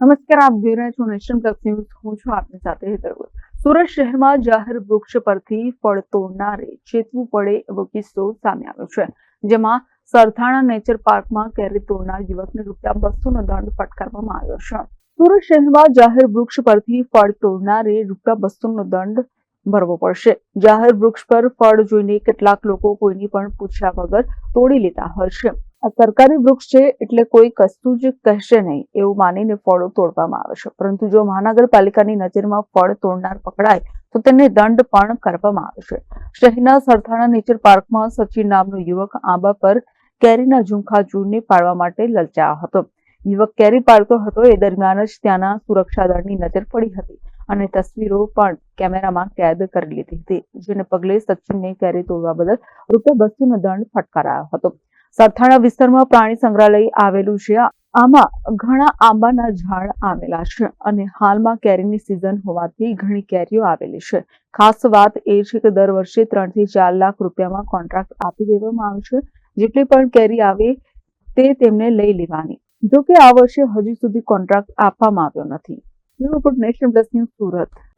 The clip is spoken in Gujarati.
નમસ્કાર, આપ જોઈ રહ્યા છો નેશન પ્લસ ન્યૂઝ. હું છું આપની સાથે હેતર સુરત શહેરમાં જાહેર વૃક્ષ પરથી ફળ તોડનારે ચેતવું પડે એવો કિસ્સો સામે આવ્યો છે, જેમાં સરથાણા નેચર પાર્કમાં કેરી તોડનાર યુવકને રૂપિયા બસોનો દંડ ફટકારવામાં આવ્યો છે. સુરત શહેરમાં જાહેર વૃક્ષ પરથી ફળ તોડનારે રૂપિયા બસોનો દંડ ભરવો પડશે. જાહેર વૃક્ષ પર ફળ જોઈને કેટલાક લોકો કોઈની પણ પૂછ્યા વગર તોડી લેતા હોય છે. આ સરકારી વૃક્ષ છે એટલે કોઈ કશું જ કહેશે નહીં એવું માનીને ફળો તોડવામાં આવે છે. પરંતુ જો મહાનગરપાલિકાની નજરમાં ફળ તોડનાર પકડાય, તો તેને દંડ પણ કરવામાં આવે છે. શહેરના સરથાણા નેચર પાર્કમાં સચિન નામનો યુવક આંબા પર કેરીના ઝુંખા ઝૂડને પાડવા માટે લલચાયો હતો. યુવક કેરી પાડતો હતો, એ દરમિયાન જ ત્યાંના સુરક્ષા દળની નજર પડી હતી અને તસવીરો પણ કેમેરામાં કેદ કરી લીધી હતી, જેને પગલે સચિનને કેરી તોડવા બદલ રૂપિયા બસોનો દંડ ફટકારાયો હતો. સરથાણા વિસ્તારમાં પ્રાણી સંગ્રહાલય આવેલું છે. આમાં ઘણા આંબાના ઝાડ આવેલા છે અને હાલમાં કેરીની સિઝન હોવાથી ઘણી કેરીઓ આવેલી છે. ખાસ વાત એ છે કે દર વર્ષે ત્રણથી ચાર લાખ રૂપિયામાં કોન્ટ્રાક્ટ આપી દેવામાં આવે છે. જેટલી પણ કેરી આવે તે તેમને લઈ લેવાની. જો કે આ વર્ષે હજુ સુધી કોન્ટ્રાક્ટ આપવામાં આવ્યો નથી. Report plus news Surat.